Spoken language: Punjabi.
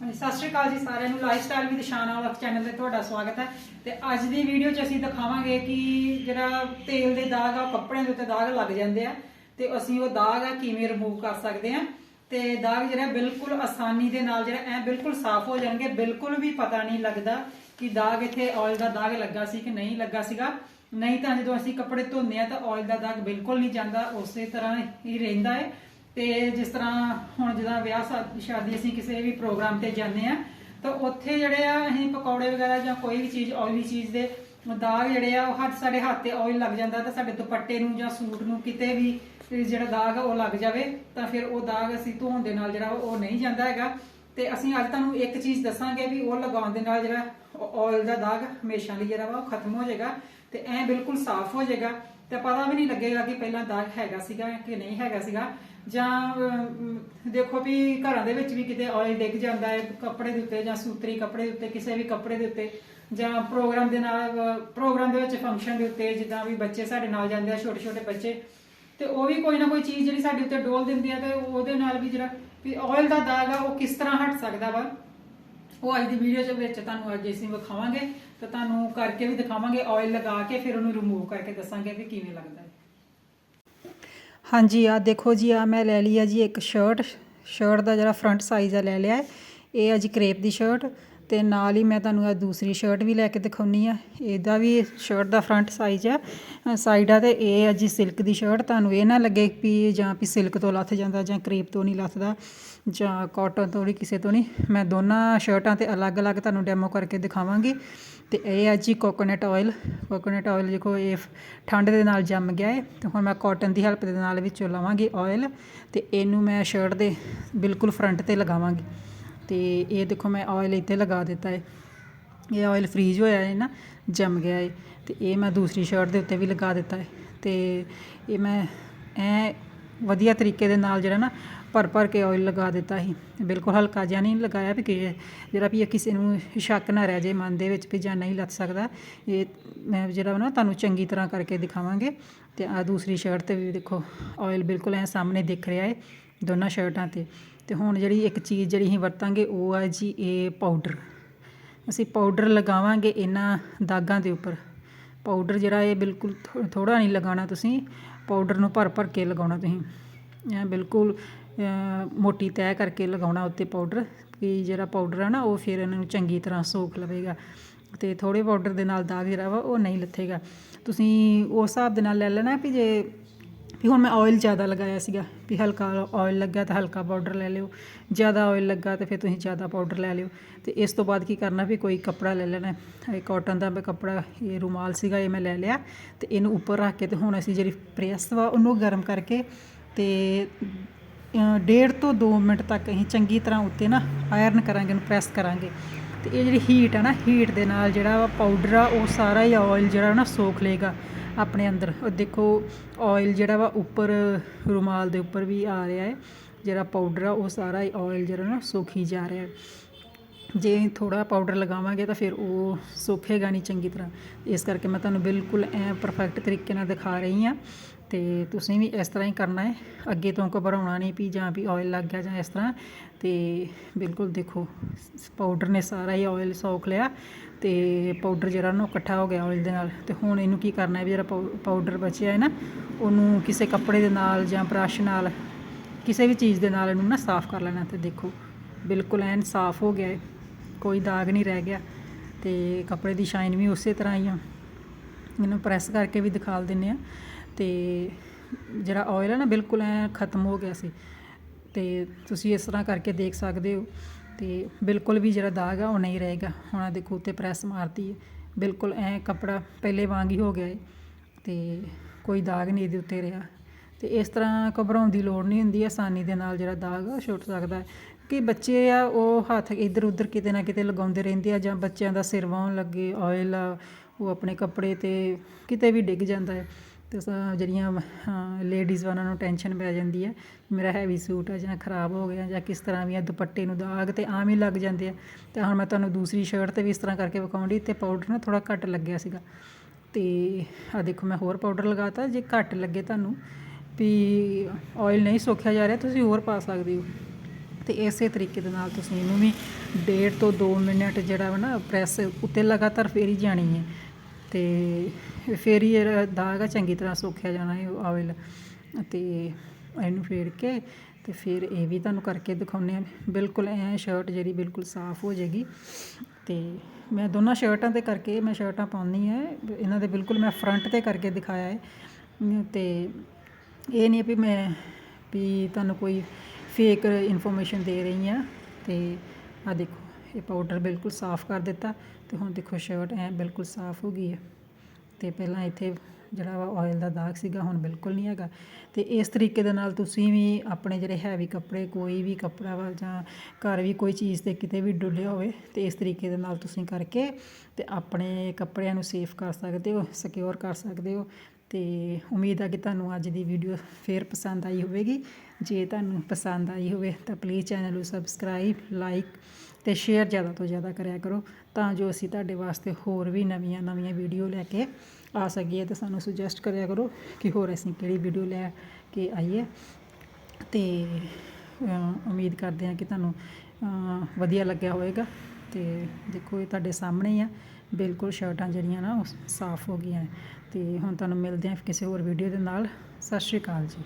ਸਤਿ ਸ਼੍ਰੀ ਅਕਾਲ ਜੀ ਸਾਰਿਆਂ ਨੂੰ। ਲਾਈਫਸਟਾਈਲ ਵਿਦ ਸ਼ਾਨਾ ਵਾਲਾ ਚੈਨਲ ਤੇ ਤੁਹਾਡਾ ਸਵਾਗਤ ਹੈ। ਤੇ ਅੱਜ ਦੀ ਵੀਡੀਓ 'ਚ ਅਸੀਂ ਦਿਖਾਵਾਂਗੇ ਕਿ ਜਿਹੜਾ ਤੇਲ ਦੇ ਦਾਗ ਆ ਕੱਪੜਿਆਂ ਦੇ ਉੱਤੇ ਦਾਗ ਲੱਗ ਜਾਂਦੇ ਆ। ਤੇ ਅਸੀਂ ਉਹ ਦਾਗ ਆ ਕਿਵੇਂ ਰਿਮੂਵ ਕਰ ਸਕਦੇ ਆ। ਤੇ ਦਾਗ ਜਿਹੜਾ ਬਿਲਕੁਲ ਆਸਾਨੀ ਦੇ ਨਾਲ ਜਿਹੜਾ ਐ ਬਿਲਕੁਲ ਸਾਫ਼ ਹੋ ਜਾਣਗੇ। ਬਿਲਕੁਲ ਵੀ ਪਤਾ ਨਹੀਂ ਲੱਗਦਾ ਕਿ ਦਾਗ ਇੱਥੇ ਆਇਲ ਦਾ ਦਾਗ ਲੱਗਾ ਸੀ ਕਿ ਨਹੀਂ ਲੱਗਾ ਸੀਗਾ। ਨਹੀਂ ਤਾਂ ਜਦੋਂ ਅਸੀਂ ਕੱਪੜੇ ਧੋਂਦੇ ਆ ਤਾਂ ਆਇਲ ਦਾ ਦਾਗ ਬਿਲਕੁਲ ਨਹੀਂ ਜਾਂਦਾ, ਉਸੇ ਤਰ੍ਹਾਂ ਹੀ ਰਹਿੰਦਾ ਹੈ। ਤੇ ਜਿਸ ਤਰ੍ਹਾਂ ਹੁਣ ਜਦੋਂ ਵਿਆਹ ਸ਼ਾ- ਸ਼ਾਦੀ ਅਸੀਂ ਕਿਸੇ ਵੀ ਪ੍ਰੋਗਰਾਮ ਤੇ ਜਾਂਦੇ ਆ ਤਾਂ ਉੱਥੇ ਜਿਹੜੇ ਆ ਅਸੀਂ ਪਕੌੜੇ ਵਗੈਰਾ ਜਾਂ ਕੋਈ ਵੀ ਚੀਜ਼ ਆਇਲੀ ਚੀਜ਼ ਦੇ ਦਾਗ ਜਿਹੜੇ ਆ, ਉਹ ਹੱਥ, ਸਾਡੇ ਹੱਥ ਤੇ ਆਇਲ ਲੱਗ ਜਾਂਦਾ ਤਾਂ ਸਾਡੇ ਦੁਪੱਟੇ ਨੂੰ ਜਾਂ ਸੂਟ ਨੂੰ ਕਿਤੇ ਵੀ ਜਿਹੜਾ ਦਾਗ ਉਹ ਲੱਗ ਜਾਵੇ, ਤਾਂ ਫਿਰ ਉਹ ਦਾਗ ਅਸੀਂ ਧੋਣ ਦੇ ਨਾਲ ਜਿਹੜਾ ਉਹ ਨਹੀਂ ਜਾਂਦਾ ਹੈਗਾ। ਤੇ ਅਸੀਂ ਅੱਜ ਤੁਹਾਨੂੰ ਇੱਕ ਚੀਜ਼ ਦੱਸਾਂਗੇ ਵੀ ਉਹ ਲਗਾਉਣ ਦੇ ਨਾਲ ਜਿਹੜਾ ਆਇਲ ਦਾ ਦਾਗ ਹਮੇਸ਼ਾ ਲਈ ਜਿਹੜਾ ਵਾ ਉਹ ਖਤਮ ਹੋ ਜਾਏਗਾ ਤੇ ਐ ਬਿਲਕੁਲ ਸਾਫ਼ ਹੋ ਜਾਏਗਾ। ਤੇ ਪਤਾ ਵੀ ਨਹੀਂ ਲੱਗੇਗਾ ਕਿ ਪਹਿਲਾਂ ਦਾਗ ਹੈਗਾ ਸੀਗਾ ਕਿ ਨਹੀਂ ਹੈਗਾ ਸੀਗਾ। ਜਾਂ ਦੇਖੋ ਵੀ ਘਰਾਂ ਦੇ ਵਿੱਚ ਵੀ ਕਿਤੇ ਆਇਲ ਡਿੱਗ ਜਾਂਦਾ ਹੈ, ਕੱਪੜੇ ਦੇ ਉੱਤੇ ਜਾਂ ਸੂਤਰੀ ਕੱਪੜੇ ਦੇ ਉੱਤੇ, ਕਿਸੇ ਵੀ ਕੱਪੜੇ ਦੇ ਉੱਤੇ ਜਾਂ ਪ੍ਰੋਗਰਾਮ ਦੇ ਨਾਲ ਪ੍ਰੋਗਰਾਮ ਦੇ ਵਿੱਚ ਫੰਕਸ਼ਨ ਦੇ ਉੱਤੇ ਜਿੱਦਾਂ ਵੀ ਬੱਚੇ ਸਾਡੇ ਨਾਲ ਜਾਂਦੇ ਆ ਛੋਟੇ ਛੋਟੇ ਬੱਚੇ, ਤੇ ਉਹ ਵੀ ਕੋਈ ਨਾ ਕੋਈ ਚੀਜ਼ ਜਿਹੜੀ ਸਾਡੇ ਉੱਤੇ ਡੋਲ ਦਿੰਦੀ ਆ ਤੇ ਉਹਦੇ ਨਾਲ ਵੀ ਜਿਹੜਾ ਵੀ ਆਇਲ ਦਾ ਦਾਗ ਆ, ਉਹ ਕਿਸ ਤਰ੍ਹਾਂ ਹਟ ਸਕਦਾ ਵਾ, ਉਹ ਅੱਜ ਦੀ ਵੀਡੀਓ ਦੇ ਵਿੱਚ ਤੁਹਾਨੂੰ ਅੱਜ ਅਸੀਂ ਵਿਖਾਵਾਂਗੇ ਤੇ ਤੁਹਾਨੂੰ ਕਰਕੇ ਵੀ ਦਿਖਾਵਾਂਗੇ ਆਇਲ ਲਗਾ ਕੇ, ਫਿਰ ਉਹਨੂੰ ਰਿਮੂਵ ਕਰਕੇ ਦੱਸਾਂਗੇ ਵੀ ਕਿਵੇਂ ਲੱਗਦਾ ਹੈ। ਹਾਂਜੀ ਆ ਦੇਖੋ ਜੀ ਆ ਮੈਂ ਲੈ ਲਈ ਆ ਜੀ ਇੱਕ ਸ਼ਰਟ ਸ਼ਰਟ ਦਾ ਜਿਹੜਾ ਫਰੰਟ ਸਾਈਜ਼ ਆ ਲੈ ਲਿਆ ਹੈ। ਇਹ ਆ ਜੀ ਕਰੇਪ ਦੀ ਸ਼ਰਟ ਤੇ ਨਾਲ ਹੀ ਮੈਂ ਤੁਹਾਨੂੰ ਆ ਦੂਸਰੀ ਸ਼ਰਟ ਵੀ ਲੈ ਕੇ ਦਿਖਾਉਣੀ ਆ। ਇਹਦਾ ਵੀ ਸ਼ਰਟ ਦਾ ਫਰੰਟ ਸਾਈਜ਼ ਆ। ਸਾਈਡ ਆ ਤੇ ਇਹ ਆ ਜੀ ਸਿਲਕ ਦੀ ਸ਼ਰਟ ਤੁਹਾਨੂੰ ਇਹ ਨਾ ਲੱਗੇ ਵੀ ਜਾਂ ਵੀ ਸਿਲਕ ਤੋਂ ਲੱਥ ਜਾਂਦਾ ਜਾਂ ਕਰੇਪ ਤੋਂ ਨਹੀਂ ਲੱਥਦਾ ਜਾਂ ਕਾਟਨ ਤੋਂ ਨਹੀਂ, ਕਿਸੇ ਤੋਂ ਨਹੀਂ। ਮੈਂ ਦੋਨਾਂ ਸ਼ਰਟਾਂ ਤੇ ਅਲੱਗ-ਅਲੱਗ ਤੁਹਾਨੂੰ ਡੈਮੋ ਕਰਕੇ ਦਿਖਾਵਾਂਗੀ। ਤੇ ਇਹ ਹੈ ਜੀ ਕੋਕੋਨਟ ਆਇਲ ਕੋਕੋਨਟ ਆਇਲ ਦੇਖੋ, ਇਹ ਠੰਡ ਦੇ ਨਾਲ ਜੰਮ ਗਿਆ ਹੈ ਤੇ ਹੁਣ ਮੈਂ ਕਾਟਨ ਦੀ ਹੈਲਪ ਦੇ ਨਾਲ ਵਿੱਚੋਂ ਲਵਾਂਗੀ ਆਇਲ ਤੇ ਇਹਨੂੰ ਮੈਂ ਸ਼ਰਟ ਦੇ ਬਿਲਕੁਲ ਫਰੰਟ ਤੇ ਲਗਾਵਾਂਗੀ। ਤੇ ਇਹ ਦੇਖੋ, ਮੈਂ ਆਇਲ ਇੱਥੇ ਲਗਾ ਦਿੱਤਾ ਹੈ ਇਹ ਆਇਲ ਫ੍ਰੀਜ਼ ਹੋਇਆ ਹੈ ਨਾ, ਜੰਮ ਗਿਆ ਹੈ ਤੇ ਇਹ ਮੈਂ ਦੂਸਰੀ ਸ਼ਰਟ ਦੇ ਉੱਤੇ ਵੀ ਲਗਾ ਦਿੱਤਾ ਹੈ ਤੇ ਇਹ ਮੈਂ ਐ ਵਧੀਆ ਤਰੀਕੇ ਦੇ ਨਾਲ ਜਿਹੜਾ ਨਾ ਭਰ ਭਰ ਕੇ ਆਇਲ ਲਗਾ ਦਿੱਤਾ ਸੀ। ਬਿਲਕੁਲ ਹਲਕਾ ਜਿਹਾ ਨਹੀਂ ਲਗਾਇਆ ਵੀ ਕਿ ਜਿਹੜਾ ਵੀ ਇਹ ਕਿਸੇ ਨੂੰ ਸ਼ੱਕ ਨਾ ਰਹਿ ਜੇ ਮਨ ਦੇ ਵਿੱਚ ਵੀ ਜਾਂ ਨਹੀਂ ਲੱਥ ਸਕਦਾ। ਇਹ ਮੈਂ ਜਿਹੜਾ ਨਾ ਤੁਹਾਨੂੰ ਚੰਗੀ ਤਰ੍ਹਾਂ ਕਰਕੇ ਦਿਖਾਵਾਂਗੇ। ਤੇ ਆ ਦੂਸਰੀ ਸ਼ਰਟ ਤੇ ਵੀ ਦੇਖੋ ਆਇਲ ਬਿਲਕੁਲ ਐ ਸਾਹਮਣੇ ਦਿਖ ਰਿਹਾ ਹੈ ਦੋਨਾਂ ਸ਼ਰਟਾਂ ਤੇ। ਤੇ ਹੁਣ ਜਿਹੜੀ ਇੱਕ ਚੀਜ਼ ਜਿਹੜੀ ਅਸੀਂ ਵਰਤਾਂਗੇ, ਉਹ ਆ ਜੀ ਇਹ ਪਾਊਡਰ ਅਸੀਂ ਪਾਊਡਰ ਲਗਾਵਾਂਗੇ ਇਹਨਾਂ ਦਾਗਾਂ ਦੇ ਉੱਪਰ। ਪਾਊਡਰ ਜਿਹੜਾ ਇਹ ਬਿਲਕੁਲ ਥੋੜਾ ਨਹੀਂ ਲਗਾਉਣਾ ਤੁਸੀਂ ਪਾਊਡਰ ਨੂੰ ਭਰ ਭਰ ਕੇ ਲਗਾਉਣਾ ਤੁਸੀਂ। ਇਹ ਬਿਲਕੁਲ ਮੋਟੀ ਤੈਅ ਕਰਕੇ ਲਗਾਉਣਾ ਉੱਤੇ ਪਾਊਡਰ ਕਿ ਜਿਹੜਾ ਪਾਊਡਰ ਆ ਨਾ, ਉਹ ਫਿਰ ਇਹਨਾਂ ਨੂੰ ਚੰਗੀ ਤਰ੍ਹਾਂ ਸੋਖ ਲਵੇਗਾ। ਤੇ ਥੋੜੇ ਪਾਊਡਰ ਦੇ ਨਾਲ ਦਾਗ ਜਿਹੜਾ ਵਾ, ਉਹ ਨਹੀਂ ਲੱਥੇਗਾ। ਤੁਸੀਂ ਉਸ ਹਿਸਾਬ ਦੇ ਨਾਲ ਲੈ ਲੈਣਾ ਵੀ ਜੇ, ਵੀ ਹੁਣ ਮੈਂ ਆਇਲ ਜ਼ਿਆਦਾ ਲਗਾਇਆ ਸੀਗਾ, ਵੀ ਹਲਕਾ ਆਇਲ ਲੱਗਾ ਤਾਂ ਹਲਕਾ ਪਾਊਡਰ ਲੈ ਲਿਓ। ਜ਼ਿਆਦਾ ਆਇਲ ਲੱਗਾ ਤਾਂ ਫਿਰ ਤੁਸੀਂ ਜ਼ਿਆਦਾ ਪਾਊਡਰ ਲੈ ਲਿਓ। ਤੇ ਇਸ ਤੋਂ ਬਾਅਦ ਕੀ ਕਰਨਾ ਵੀ ਕੋਈ ਕੱਪੜਾ ਲੈ ਲੈਣਾ। ਇਹ ਕਾਟਨ ਦਾ ਮੈਂ ਕੱਪੜਾ, ਇਹ ਰੁਮਾਲ ਸੀਗਾ, ਇਹ ਮੈਂ ਲੈ ਲਿਆ। ਤੇ ਇਹਨੂੰ ਉੱਪਰ ਰੱਖ ਕੇ ਤੇ ਹੁਣ ਅਸੀਂ ਜਿਹੜੀ ਪ੍ਰੈਸ ਵਾ, ਉਹਨੂੰ ਗਰਮ ਕਰਕੇ ਤੇ ਡੇਢ ਤੋਂ 2 ਮਿੰਟ ਤੱਕ ਅਸੀਂ ਚੰਗੀ ਤਰ੍ਹਾਂ ਉੱਤੇ ਨਾ ਆਇਰਨ ਕਰਾਂਗੇ, ਉਹਨੂੰ ਪ੍ਰੈਸ ਕਰਾਂਗੇ। ਤੇ ਇਹ ਜਿਹੜੀ ਹੀਟ ਆ ਨਾ ਹੀਟ ਦੇ ਨਾਲ ਜਿਹੜਾ ਵਾ ਪਾਊਡਰ ਆ, ਉਹ ਸਾਰਾ ਹੀ ਆਇਲ ਜਿਹੜਾ ਨਾ ਸੋਖ ਲਏਗਾ ਆਪਣੇ ਅੰਦਰ। ਉਹ ਦੇਖੋ ਆਇਲ ਜਿਹੜਾ ਵਾ ਉੱਪਰ, ਰੁਮਾਲ ਦੇ ਉੱਪਰ ਵੀ ਆ ਰਿਹਾ ਹੈ। ਜਿਹੜਾ ਪਾਊਡਰ ਆ, ਉਹ ਸਾਰਾ ਹੀ ਆਇਲ ਜਿਹੜਾ ਨਾ ਸੋਖੀ ਜਾ ਰਿਹਾ ਹੈ। ਜੇ ਥੋੜਾ ਪਾਊਡਰ ਲਗਾਵਾਂਗੇ ਤਾਂ ਫਿਰ ਉਹ ਸੁੱਕੇਗਾ ਨਹੀਂ ਚੰਗੀ ਤਰ੍ਹਾਂ। ਇਸ ਕਰਕੇ ਮੈਂ ਤੁਹਾਨੂੰ ਬਿਲਕੁਲ ਐ ਪਰਫੈਕਟ ਤਰੀਕੇ ਨਾਲ ਦਿਖਾ ਰਹੀ ਹਾਂ। ਤੇ ਤੁਸੀਂ ਵੀ ਇਸ ਤਰ੍ਹਾਂ ਹੀ ਕਰਨਾ ਹੈ। ਅੱਗੇ ਤੋਂ ਘਬਰਾਉਣਾ ਨਹੀਂ ਵੀ ਜਾਂ ਵੀ ਆਇਲ ਲੱਗ ਗਿਆ ਜਾਂ ਇਸ ਤਰ੍ਹਾਂ। ਤੇ ਬਿਲਕੁਲ ਦੇਖੋ ਪਾਊਡਰ ਨੇ ਸਾਰਾ ਹੀ ਆਇਲ ਸੌਖ ਲਿਆ ਤੇ ਪਾਊਡਰ ਜਿਹੜਾ ਨਾ ਉਹ ਇਕੱਠਾ ਹੋ ਗਿਆ ਆਇਲ ਦੇ ਨਾਲ। ਤੇ ਹੁਣ ਇਹਨੂੰ ਕੀ ਕਰਨਾ ਹੈ ਵੀ ਜਿਹੜਾ ਪਾਊ- ਪਾਊਡਰ ਬਚਿਆ ਹੈ ਨਾ, ਉਹਨੂੰ ਕਿਸੇ ਕੱਪੜੇ ਦੇ ਨਾਲ ਜਾਂ ਬ੍ਰਸ਼ ਨਾਲ, ਕਿਸੇ ਵੀ ਚੀਜ਼ ਦੇ ਨਾਲ ਇਹਨੂੰ ਨਾ ਸਾਫ਼ ਕਰ ਲੈਣਾ। ਤੇ ਦੇਖੋ, ਬਿਲਕੁਲ ਐਨ ਸਾਫ਼ ਹੋ ਗਿਆ ਹੈ। ਕੋਈ ਦਾਗ ਨਹੀਂ ਰਹਿ ਗਿਆ ਤੇ ਕੱਪੜੇ ਦੀ ਸ਼ਾਈਨ ਵੀ ਉਸੇ ਤਰ੍ਹਾਂ ਹੀ ਆ। ਇਹਨੂੰ ਪ੍ਰੈਸ ਕਰਕੇ ਵੀ ਦਿਖਾਲ ਦਿੰਨੇ ਆ। ਤੇ ਜਿਹੜਾ ਆਇਲ ਹੈ ਨਾ, ਬਿਲਕੁਲ ਐ ਖਤਮ ਹੋ ਗਿਆ ਸੀ। ਤੇ ਤੁਸੀਂ ਇਸ ਤਰ੍ਹਾਂ ਕਰਕੇ ਦੇਖ ਸਕਦੇ ਹੋ। ਤੇ ਬਿਲਕੁਲ ਵੀ ਜਿਹੜਾ ਦਾਗ ਆ, ਉਹ ਨਹੀਂ ਰਹੇਗਾ ਹੁਣ ਆਹ ਦੇਖੋ, ਉੱਤੇ ਪ੍ਰੈਸ ਮਾਰਤੀ ਹੈ ਬਿਲਕੁਲ ਐ ਕੱਪੜਾ ਪਹਿਲੇ ਵਾਂਗ ਹੀ ਹੋ ਗਿਆ ਹੈ ਤੇ ਕੋਈ ਦਾਗ ਨਹੀਂ ਇਹਦੇ ਉੱਤੇ ਰਿਹਾ। ਅਤੇ ਇਸ ਤਰ੍ਹਾਂ ਘਬਰਾਉਣ ਦੀ ਲੋੜ ਨਹੀਂ ਹੁੰਦੀ, ਆਸਾਨੀ ਦੇ ਨਾਲ ਜਿਹੜਾ ਦਾਗ ਆ ਉਹ ਛੁੱਟ ਸਕਦਾ ਕਿ ਬੱਚੇ ਆ, ਉਹ ਹੱਥ ਇੱਧਰ ਉੱਧਰ ਕਿਤੇ ਨਾ ਕਿਤੇ ਲਗਾਉਂਦੇ ਰਹਿੰਦੇ ਆ ਜਾਂ ਬੱਚਿਆਂ ਦਾ ਸਿਰ ਵਾਹੁਣ ਲੱਗੇ ਆਇਲ ਆ, ਉਹ ਆਪਣੇ ਕੱਪੜੇ ਤੇ ਕਿਤੇ ਵੀ ਡਿੱਗ ਜਾਂਦਾ ਹੈ। ਅਤੇ ਜਿਹੜੀਆਂ ਲੇਡੀਜ਼ ਉਹਨਾਂ ਨੂੰ ਟੈਨਸ਼ਨ ਪੈ ਜਾਂਦੀ ਹੈ ਮੇਰਾ ਹੈਵੀ ਸੂਟ ਆ ਜਾਂ ਖਰਾਬ ਹੋ ਗਿਆ ਜਾਂ ਕਿਸ ਤਰ੍ਹਾਂ ਵੀ ਆ, ਦੁਪੱਟੇ ਨੂੰ ਦਾਗ ਤੇ ਆਮ ਹੀ ਲੱਗ ਜਾਂਦੇ ਆ। ਤਾਂ ਹੁਣ ਮੈਂ ਤੁਹਾਨੂੰ ਦੂਸਰੀ ਸ਼ਰਟ ਤੇ ਵੀ ਇਸ ਤਰ੍ਹਾਂ ਕਰਕੇ ਵਿਖਾਉਂਦੀ ਤੇ ਪਾਊਡਰ ਨਾ ਥੋੜਾ ਘੱਟ ਲੱਗਿਆ ਸੀਗਾ। ਤੇ ਆ ਦੇਖੋ, ਮੈਂ ਹੋਰ ਪਾਊਡਰ ਲਗਾਤਾ, ਜੇ ਘੱਟ ਲੱਗੇ ਤੁਹਾਨੂੰ ਵੀ ਆਇਲ ਨਹੀਂ ਸੋਖਿਆ ਜਾ ਰਿਹਾ, ਤੁਸੀਂ ਹੋਰ ਪਾ ਸਕਦੇ ਹੋ। ਤੇ ਇਸੇ ਤਰੀਕੇ ਦੇ ਨਾਲ ਤੁਸੀਂ ਇਹਨੂੰ ਵੀ ਡੇਢ ਤੋਂ 2 ਮਿੰਟ ਜਿਹੜਾ ਵਾ ਨਾ ਪ੍ਰੈਸ ਉੱਤੇ ਲਗਾਤਾਰ ਫੇਰੀ ਜਾਣੀ ਹੈ। ਤੇ ਫੇਰ ਹੀ ਇਹ ਦਾਗ ਚੰਗੀ ਤਰ੍ਹਾਂ ਸੁੱਕਿਆ ਜਾਣਾ ਹੈ ਆਇਲ ਤੇ ਇਹਨੂੰ ਫੇਰ ਕੇ ਤੇ ਫਿਰ ਇਹ ਵੀ ਤੁਹਾਨੂੰ ਕਰਕੇ ਦਿਖਾਉਂਦੇ ਆ ਬਿਲਕੁਲ ਐ ਸ਼ਰਟ ਜਿਹੜੀ ਬਿਲਕੁਲ ਸਾਫ਼ ਹੋ ਜਾਏਗੀ। ਤੇ ਮੈਂ ਦੋਨਾਂ ਸ਼ਰਟਾਂ ਤੇ ਕਰਕੇ, ਮੈਂ ਸ਼ਰਟਾਂ ਪਾਉਣੀ ਹੈ। ਇਹਨਾਂ ਦੇ ਬਿਲਕੁਲ ਮੈਂ ਫਰੰਟ ਤੇ ਕਰਕੇ ਦਿਖਾਇਆ ਹੈ। ਅਮ ਤੇ ਇਹ ਨਹੀਂ ਵੀ ਮੈਂ ਵੀ ਤੁਹਾਨੂੰ ਕੋਈ ਫੇਕ ਇਨਫੋਰਮੇਸ਼ਨ ਦੇ ਰਹੀ ਹਾਂ ਅਤੇ ਆ ਦੇਖੋ, ਇਹ ਪਾਊਡਰ ਬਿਲਕੁਲ ਸਾਫ਼ ਕਰ ਦਿੱਤਾ ਅਤੇ ਹੁਣ ਦੇਖੋ ਸ਼ਰਟ ਐ ਬਿਲਕੁਲ ਸਾਫ਼ ਹੋ ਗਈ ਹੈ ਅਤੇ ਪਹਿਲਾਂ ਇੱਥੇ ਜਿਹੜਾ ਵਾ ਆਇਲ ਦਾ ਦਾਗ ਸੀਗਾ ਹੁਣ ਬਿਲਕੁਲ ਨਹੀਂ ਹੈਗਾ। ਤੇ ਇਸ ਤਰੀਕੇ ਦੇ ਨਾਲ ਤੁਸੀਂ ਵੀ ਆਪਣੇ ਜਿਹੜੇ ਹੈਵੀ ਕੱਪੜੇ, ਕੋਈ ਵੀ ਕੱਪੜਾ ਵਾ ਜਾਂ ਘਰ ਵੀ ਕੋਈ ਚੀਜ਼ ਤੇ ਕਿਤੇ ਵੀ ਡੁੱਲਿਆ ਹੋਵੇ, ਤੇ ਇਸ ਤਰੀਕੇ ਦੇ ਨਾਲ ਤੁਸੀਂ ਕਰਕੇ ਤੇ ਆਪਣੇ ਕੱਪੜਿਆਂ ਨੂੰ ਸੇਫ ਕਰ ਸਕਦੇ ਹੋ ਸਿਕਿਉਰ ਕਰ ਸਕਦੇ ਹੋ। ਤੇ ਉਮੀਦ ਆ ਕਿ ਤੁਹਾਨੂੰ ਅੱਜ ਦੀ ਵੀਡੀਓ ਫੇਰ ਪਸੰਦ ਆਈ ਹੋਵੇਗੀ। ਜੇ ਤੁਹਾਨੂੰ ਪਸੰਦ ਆਈ ਹੋਵੇ ਤਾਂ ਪਲੀਜ਼ ਚੈਨਲ ਨੂੰ ਸਬਸਕ੍ਰਾਈਬ ਲਾਈਕ ਤੇ ਸ਼ੇਅਰ ਜ਼ਿਆਦਾ ਤੋਂ ਜ਼ਿਆਦਾ ਕਰਿਆ ਕਰੋ, ਤਾਂ ਜੋ ਅਸੀਂ ਤੁਹਾਡੇ ਵਾਸਤੇ ਹੋਰ ਵੀ ਨਵੀਆਂ ਨਵੀਆਂ ਵੀਡੀਓ ਲੈ ਕੇ ਆ ਸਕੀਏ ਤੇ ਸਾਨੂੰ ਸੁਜੈਸਟ ਕਰਿਆ ਕਰੋ ਕਿ ਹੋਰ ਅਸੀਂ ਕਿਹੜੀ ਵੀਡੀਓ ਲੈ ਕੇ ਆਈਏ। ਤੇ ਉਮੀਦ ਕਰਦੇ ਹਾਂ ਕਿ ਤੁਹਾਨੂੰ ਵਧੀਆ ਲੱਗਿਆ ਹੋਵੇਗਾ। ਤੇ ਦੇਖੋ, ਇਹ ਤੁਹਾਡੇ ਸਾਹਮਣੇ ਹੀ ਆ। ਬਿਲਕੁਲ ਸ਼ਰਟਾਂ ਜਿਹੜੀਆਂ ਨਾ, ਉਹ ਸਾਫ਼ ਹੋ ਗਈਆਂ। ਤੇ ਹੁਣ ਤੁਹਾਨੂੰ ਮਿਲਦੇ ਹਾਂ ਕਿਸੇ ਹੋਰ ਵੀਡੀਓ ਦੇ ਨਾਲ। ਸਤਿ ਸ਼੍ਰੀ ਅਕਾਲ ਜੀ।